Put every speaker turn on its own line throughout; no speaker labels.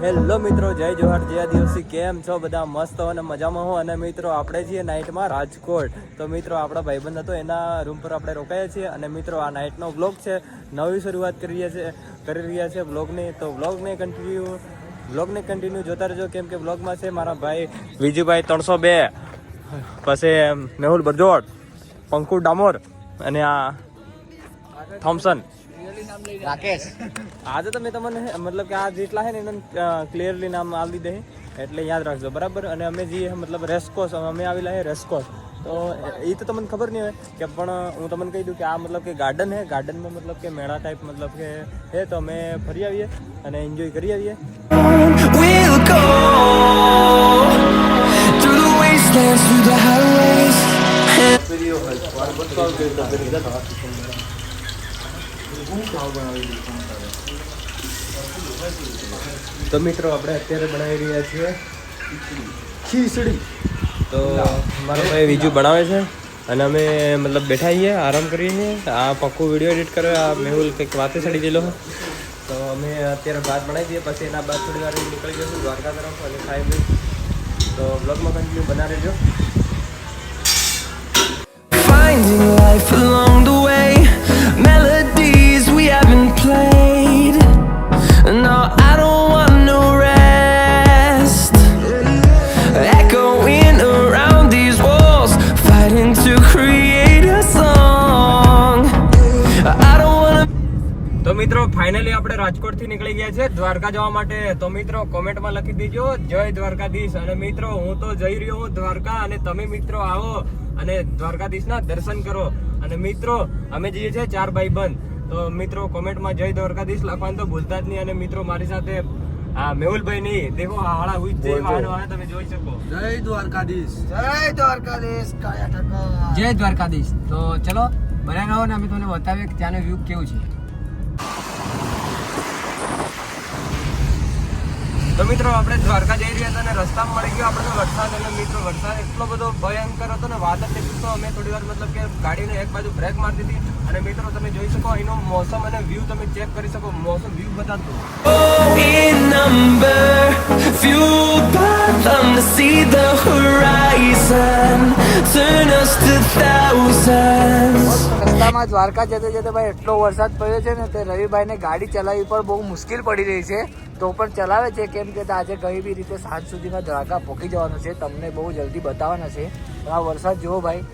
Hello મિત્રો, જય જોહાર, જય દિવસી કેમ છો બધા? મસ્ત અને મજામાં હો? અને મિત્રો, આપણે છીએ નાઇટમાં રાજકોટ. તો મિત્રો, આપણા ભાઈબંધ હતો, એના રૂમ પર આપણે રોકાયા છીએ. અને મિત્રો, આ નાઇટનો બ્લોગ છે. નવી શરૂઆત કરી રહ્યા છે, કરી રહ્યા છે બ્લોગની તો બ્લોગને કન્ટિન્યુ બ્લોગને કન્ટિન્યુ જોતા રહેજો, કેમ કે બ્લોગમાં છે મારા ભાઈ વિજુભાઈ ત્રણસો બે. પછી, મેહુલ બરજોડ પંકુ ડામોર અને આ થોમ્સન
રાકેશ.
આજે તમે તમને મતલબ કે આ જેટલા છે ને એને ક્લિયરલી નામ આવી દે એટલે યાદ રાખજો બરાબર? અને અમે જે મતલબ રેસકોસ અમે આવેલા છે રેસકોસ. તો એ તો તમને ખબર નહીં હોય કે પણ હું તમને કહી દઉં કે આ મતલબ કે ગાર્ડન છે ગાર્ડનમાં મતલબ કે મેળા ટાઈપ મતલબ કે છે તો અમે ફરી આવીએ અને એન્જોય કરી આવીએ.
Highways.
તો મિત્રો આપણે અત્યારે બનાવી રહ્યા છીએ ખીચડી. તો મારો ભાઈ બીજું બનાવે છે. અને અમે મતલબ બેઠા છીએ આરામ કરીએ છીએ આ પક્કું વીડિયો એડિટ કરે આ મેહુલ કંઈક વાતે ચડી ગયેલો. તો અમે અત્યારે ભાત બનાવી દઈએ પછી એના બાદ થોડી વાર નીકળી જશું દ્વારકા તરફ અને ખાઈ પી તો બ્લોગમાં કન્ટિન્યુ બના રહેજો.
Finding life along the way,
રાજકોટથી નીકળી ગયા છે. દ્વારકા જવા માટે. તો મિત્રો કોમેન્ટમાં લખી દેજો. જય દ્વારકાધીશ. અને મિત્રો હું તો જઈ રહ્યો હું દ્વારકા અને તમે મિત્રો આવો અને દ્વારકાધીશના દર્શન કરો. અને મિત્રો અમે જઈએ છીએ ચાર ભાઈ બંધ તો મિત્રો કોમેન્ટમાં જય દ્વારકાધીશ લખવાનું તો ભૂલતા જ નહીં. અને મિત્રો મારી સાથે આ મેહુલભાઈ ની દેખો આ હાળા હુઈ જ વાહન તમે જોઈ શકો.
જય દ્વારકાધીશ. જય દ્વારકાધીશ કાયા ઠક્કર
જય દ્વારકાધીશ. તો ચલો બને રહો ને. અમે તમને બતાવીએ કે ત્યાંનો વ્યૂ કેવું છે.
તો મિત્રો આપણે દ્વારકા જઈ રહ્યા હતા અને રસ્તામાં મળી ગયો. આપણે વરસાદ અને મિત્રો, વરસાદ એટલો બધો ભયંકર હતો ને વાત જ નહીં તો અમે થોડી વાર મતલબ કે ગાડીને એક બાજુ બ્રેક મારી દીધી અને મિત્રો, તમે જોઈ શકો અહીંનો મોસમ અને વ્યૂ તમે ચેક કરી શકો. મોસમ વ્યૂ બતાવતું.
By to see the horizon, turn us to thousands.
રસ્તામાં દ્વારકા જતે જતે ભાઈ એટલો વરસાદ પડ્યો છે ને તે રવિભાઈને ગાડી ચલાવવી પણ બહુ મુશ્કેલ પડી રહી છે. તો પણ ચલાવે છે કેમ કે આજે કઈ બી રીતે સાંજ સુધીમાં દ્વારકા પહોંચી જવાનું છે. તમને બહુ જલ્દી બતાવવાના છે. આ વરસાદ જુઓ ભાઈ.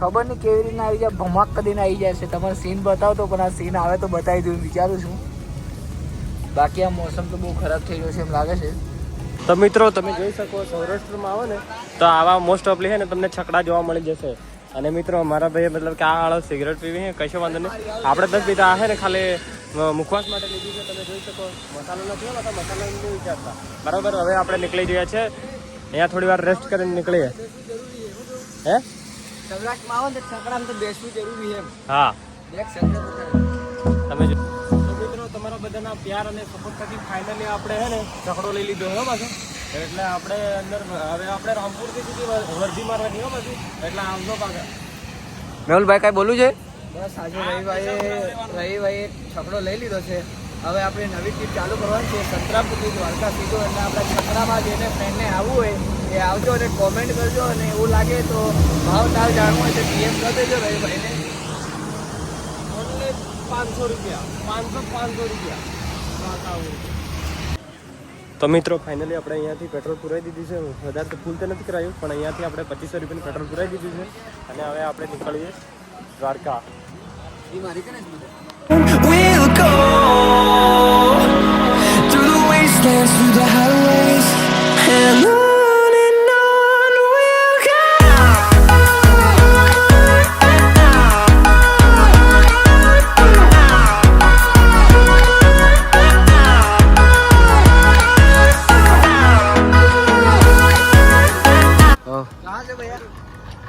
ખબર નહીં કેવી રીતના આવી જાય ભમાક કરીને આવી જાય છે. તમારે સીન બતાવતો પણ આ સીન આવે તો બતાવી દઉં વિચારું છું. બાકી આ મોસમ તો બહુ ખરાબ થઈ ગયો છે એમ લાગે છે.
તો મિત્રો તમે જોઈ શકો સૌરાષ્ટ્રમાં આવો ને તો આવા મોસ્ટ ઓફલી છે ને તમને છકડા જોવા મળી જશે. અને મિત્રો મારા ભાઈ મતલબ કે આ આળો સિગરેટ પીવી છે કશો વાંધો નહીં. આપણે દસ પીતા આ છે ને ખાલી મુખવાસ માટે લીધી છે તમે જોઈ શકો. મસાલો નથી હોતો મસાલો નથી વિચારતા. બરાબર હવે આપણે નીકળી ગયા છે. અહીંયા થોડી વાર રેસ્ટ કરીને નીકળીએ. હે?
સૌરાષ્ટ્રમાં આવો ને છકડામાં તો બેસવું જરૂરી છે
હા. તમે જો બધાના પ્યાર અને સપોર્ટ થકી ફાઇનલી આપણે હે ને છકડો લઈ લીધો હો પાછો. એટલે આપણે અંદર હવે આપણે રામપુરથી સુધી વરજી મારવાની હો પાછું. એટલે આવજો પાછા.
મેહુલભાઈ કાંઈ બોલું છે?
બસ આજે રવિભાઈએ રવિભાઈએ છકડો લઈ લીધો છે. હવે આપણે નવી ટ્રીપ ચાલુ કરવાની છે. સંતરાપુરથી દ્વારકા સીધો એટલે આપણે છકડામાં જેને ફ્રેન્ડને આવવું હોય એ આવજો અને કોમેન્ટ કરજો અને એવું લાગે તો ભાવ તાવ જાણવો હોય તો પીએમ કરી દેજો. રવિભાઈને
પાંચસો રૂપિયા. પાંચસો પાંચસો રૂપિયા. તો મિત્રો ફાઇનલી આપણે અહીંયાથી પેટ્રોલ પુરાવી દીધું છે. વધારે તો ફૂલ તો નથી કરાયું પણ અહીંયાથી આપણે પચીસો રૂપિયાનું પેટ્રોલ પુરાવી દીધું છે. અને હવે આપણે નીકળીએ દ્વારકા.
એ મારી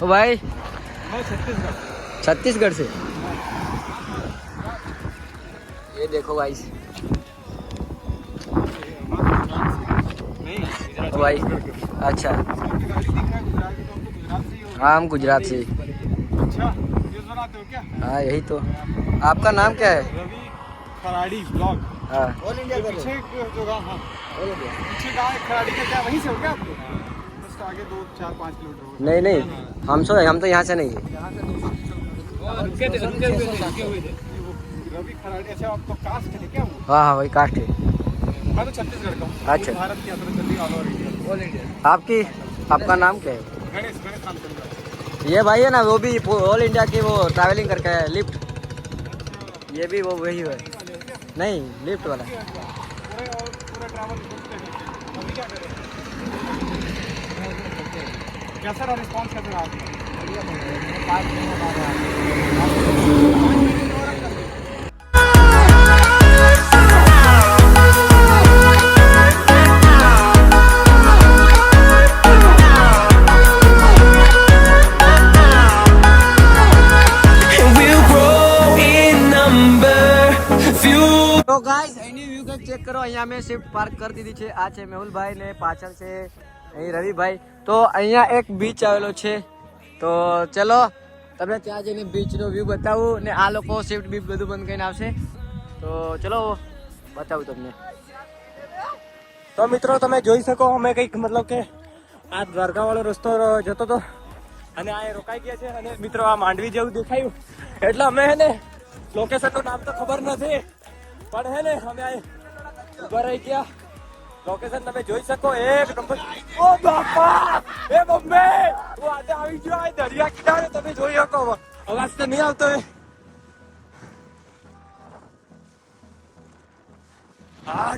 भाई। छत्तीसगढ़। छत्तीसगढ़ से? ये देखो भाई। भाई अच्छा। हाँ हम गुजरात से। अच्छा, हाँ यही तो। आपका नाम क्या है?
ब्लॉग।
हाँ।
पीछे जो गाँव हाँ। पीछे गाँव खराड़ी का क्या वहीं से हो क्या आपको? आगे दो चार पाँच किलोमीटर
नहीं नहीं हम तो हम तो यहाँ से नहीं। है
अच्छा कास्ट है
हाँ वही कास्ट है
मैं तो छत्तीसगढ़ का हूँ।
अच्छा।
भारत की यात्रा चल रही ऑल ओवर इंडिया
आपकी आपका नाम क्या है?
गणेश गणेश नाम चल रहा
ये भाई है ना वो भी ऑल इंडिया की वो ट्रैवलिंग करके है लिफ्ट ये भी वो वही है नहीं लिफ्ट वाला।
पूरे और पूरा ट्रैवल कैसा रहा रिस्पॉन्स कैसा रहा आपका
And we'll grow in number. Few
તો ગાઈસ એની વ્યૂ કંઈક ચેક કરો અહીંયા મેં શિફ્ટ પાર્ક કરી દીધી છે આ છે મેહુલભાઈ ને પાછળ છે અહીં રવિભાઈ, તો અહીંયા એક બીચ આવેલો છે. તો ચલો, તમને ત્યાં જઈને બીચનો વ્યૂ બતાવું ને આ લોકો શિફ્ટ બીફ બધું બંધ કરીને આવશે. તો ચલો, બતાવું તમને.
તો મિત્રો, તમે જોઈ શકો, અમે કંઈક મતલબ કે આ દ્વારકા વાળો રસ્તો જતો હતો અને આ રોકાઈ ગયા છે અને મિત્રો, આ માંડવી જેવું દેખાયું. એટલે અમે હે ને લોકેશનનું નામ તો ખબર નથી, પણ હે ને, અમે આ ઊભા રહી ગયા. લોકેશન તમે જોઈ શકો, એક નંબર. ઓ બાપા! એ બમ્બે હું આજે આવી ગયો, આ દરિયા કિનારે તમે જોઈ શકો. અવાજ તો નહીં આવતો એ. આ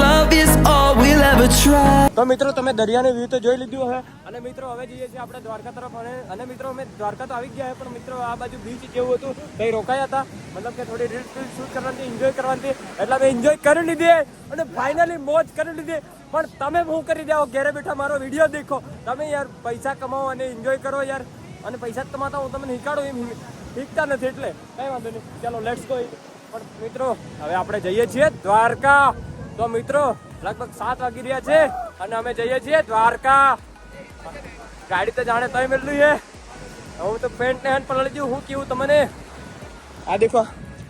તો મિત્રો તમે દરિયાનું વ્યૂ તો જોઈ લીધું હશે અને મિત્રો હવે જઈએ છીએ આપણે દ્વારકા તરફ. અને અને મિત્રો અમે દ્વારકા તો આવી ગયા પણ મિત્રો આ બાજુ બીચ જેવું હતું કઈ રોકાયા હતા. મતલબ કે થોડી રીલ્સ રીલ્સ શૂટ કરવાની એન્જોય કરવાની એટલે અમે એન્જોય કરી લીધી અને ફાઇનલી મોજ કરી લીધી પણ તમે હું કરી જાઓ ઘેરે બેઠા મારો વીડિયો દેખો. તમે યાર પૈસા કમાવો અને એન્જોય કરો યાર. અને પૈસા જ કમાતા હું તમને નીકાળું એમ શીખતા નથી એટલે. કઈ વાંધો નહીં. ચાલો લેટ્સ ગો પણ મિત્રો હવે આપણે જઈએ છીએ દ્વારકા. તો મિત્રો લગભગ સાત વાગી રહ્યા છે અને અમે જઈએ છીએ દ્વારકા. ગાડી તો જાણે તય મેળવી છે હું તો પેન્ટ ને હેન્ડ પલળી ગયું. હું કેવું તમને? આ દેખો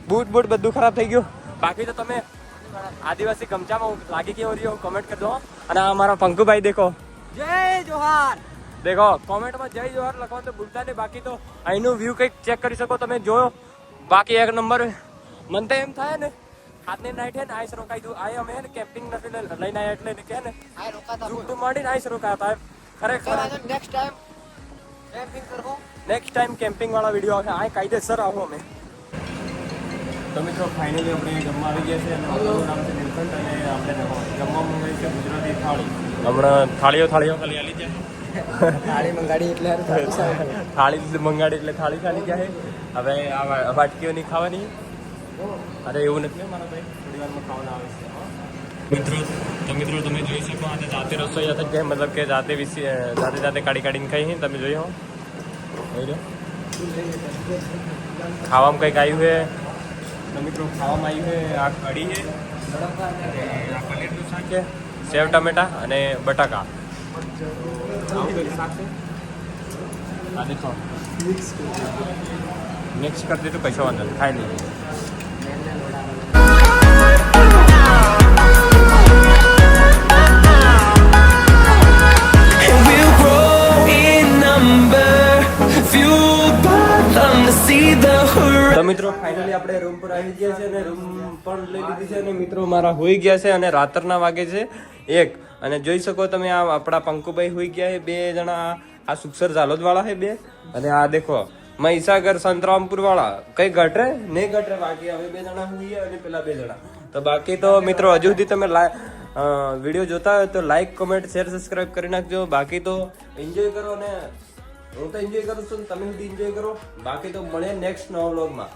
બૂટ બૂટ બધું ખરાબ થઈ ગયું. બાકી તો તમે આદિવાસી ગમચામાં હું લાગી કેવો રહ્યો. કોમેન્ટ કરજો હો. અને આ અમારા પંકુભાઈ દેખો.
જય જોહાર.
દેખો કોમેન્ટમાં જય જોહાર લખવાનું તો ભૂલતા નહીં. બાકી તો અહીંનું વ્યૂ કંઈક ચેક કરી શકો. તમે જોયો? બાકી એક નંબર મને તો એમ થાય ને આજની નાઈટ હે ને આઈસ રોકાઈ દઉં. આય અમે કેમ્પિંગ નથી લઈ- લઈને આવ્યા એટલે એને કે ને
આય રોકાતા
ઝૂમતું માંડીને આઈસ રોકાતા ખરેખર.
નેક્સ્ટ ટાઈમ કેમ્પિંગ કરવું.
નેક્સ્ટ ટાઈમ કેમ્પિંગ વાળા વીડિયો આવશે આ કાયદેસર આવો અમે. તો મિત્રો ફાઇનલી આપણે જમવા આવી ગયા છે અને અમારું નામ છે નીલકંઠ અને આપણે જમવા મંગાવી છે ગુજરાતી થાળી. હમણાં થાળીઓ થાળીઓ ખાલી આલી જાય
થાળી મંગાડી એટલે થાળી
મંગાડી એટલે થાળી ચાલી જાય. હવે આ વાટકીઓ નહીં ખાવાની. અરે એવું નથી. મારા ભાઈ થોડી વારમાં ખાવાના આવે છે મિત્રો તો મિત્રો તમે જોઈ શકો આજે જાતે રસોઈ જાતે કે મતલબ કે જાતે વિશે જાતે જાતે કાઢી કાઢીને ખાઈ તમે જોઈ હો. ખાવામાં કંઈક આવ્યું છે તો મિત્રો ખાવામાં આવ્યું છે આ કઢી છે આ પનીરનું શાક છે સેવ ટમેટા અને બટાકા. આ દેખો. મિક્સ કરી દીધું કશો વાંધો નહીં ખાઈ લઈએ. મિત્રો ફાઇનલી આપણે રૂમ પર આવી ગયા છે અને રૂમ પણ લઈ લીધી છે અને મિત્રો મારા હોઈ ગયા છે અને રાત્રના વાગે છે એક. અને જોઈ શકો તમે આ આપણા પંકુભાઈ હોઈ ગયા છે, બે જણા આ સુક્ષર ઝાલોદ વાળા છે બે. અને આ દેખો, મહીસાગર સંતરામપુર વાળા કઈ ઘટરે નહીં ઘટરે બાકી હવે બે જણા હોઈએ અને પેલા બે જણા. તો બાકી તો મિત્રો, હજુ સુધી તમે વીડિયો જોતા હોય તો લાઈક કોમેન્ટ શેર સબસ્ક્રાઈબ કરી નાખજો. બાકી તો એન્જોય કરો ને હું તો એન્જોય કરું છું તમે સુધી એન્જોય કરો. બાકી તો મળે નેક્સ્ટ નવા વ્લોગમાં